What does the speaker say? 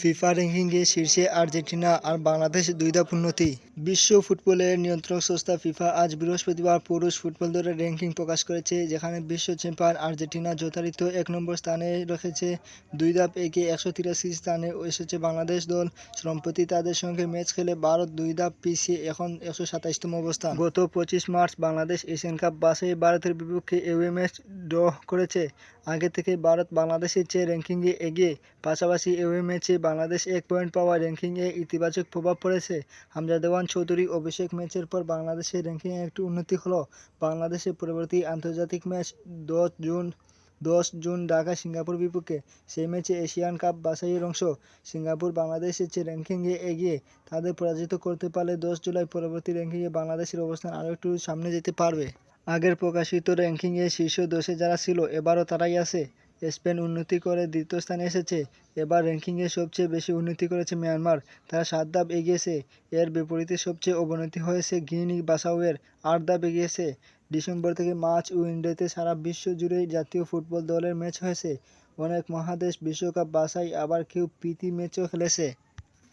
FIFA র্যাঙ্কিংয়ে শীর্ষে Argentina আর বাংলাদেশ দুই ধাপ উন্নতি বিশ্ব ফুটবলের নিয়ন্ত্রক সংস্থা ফিফা আজ বৃহস্পতিবার পুরুষ ফুটবল দলের র্যাঙ্কিং প্রকাশ করেছে, যেখানে বিশ্ব চ্যাম্পিয়ন আর্জেন্টিনা যথারীত এক নম্বর স্থানে রেখেছে। দুই ধাপ এগিয়ে একশো তিরাশি স্থানে এসেছে বাংলাদেশ দল। সম্প্রতি তাদের সঙ্গে ম্যাচ খেলে ভারত দুই ধাপ পিছিয়ে এখন একশো সাতাশতম অবস্থান। গত পঁচিশ মার্চ বাংলাদেশ এশিয়ান কাপ বাসে ভারতের বিপক্ষে এওয়ে ম্যাচ ড্র করেছে। আগে থেকে ভারত বাংলাদেশের চেয়ে র্যাঙ্কিংয়ে এগিয়ে, পাশাপাশি এওয়ে ম্যাচে বাংলাদেশ এক পয়েন্ট পাওয়া র্যাঙ্কিংয়ে ইতিবাচক প্রভাব পড়েছে। হামজা দেওয়ান চৌধুরী অভিষেক ম্যাচের পর বাংলাদেশের র্যাঙ্কিংয়ে একটু উন্নতি হলো। বাংলাদেশের পরবর্তী আন্তর্জাতিক ম্যাচ দশ জুন দশ জুন ঢাকা, সিঙ্গাপুর বিপক্ষে। সেই ম্যাচে এশিয়ান কাপ বাছাইয়ের অংশ। সিঙ্গাপুর বাংলাদেশের চেয়ে র্যাঙ্কিংয়ে এগিয়ে তাদের পরাজিত করতে পারলে দশ জুলাই পরবর্তী র্যাঙ্কিংয়ে বাংলাদেশের অবস্থান আরও একটু সামনে যেতে পারবে। আগের প্রকাশিত র্যাঙ্কিংয়ে শীর্ষ দশে যারা ছিল, এবারও তারাই আছে। স্পেন উন্নতি করে দ্বিতীয় স্থানে এসেছে। এবার র্যাঙ্কিংয়ে সবচেয়ে বেশি উন্নতি করেছে মিয়ানমার। তারা সাত ধাপ এগিয়েছে। এর বিপরীতে সবচেয়ে অবনতি হয়েছে গিনি বাসাউয়ের আট ধাপ এগিয়েছে। ডিসেম্বর থেকে মার্চ উইন্ডোতে সারা বিশ্ব জুড়েই জাতীয় ফুটবল দলের ম্যাচ হয়েছে। অনেক মহাদেশ বিশ্বকাপ বাছাই, আবার কেউ প্রীতি ম্যাচও খেলেছে।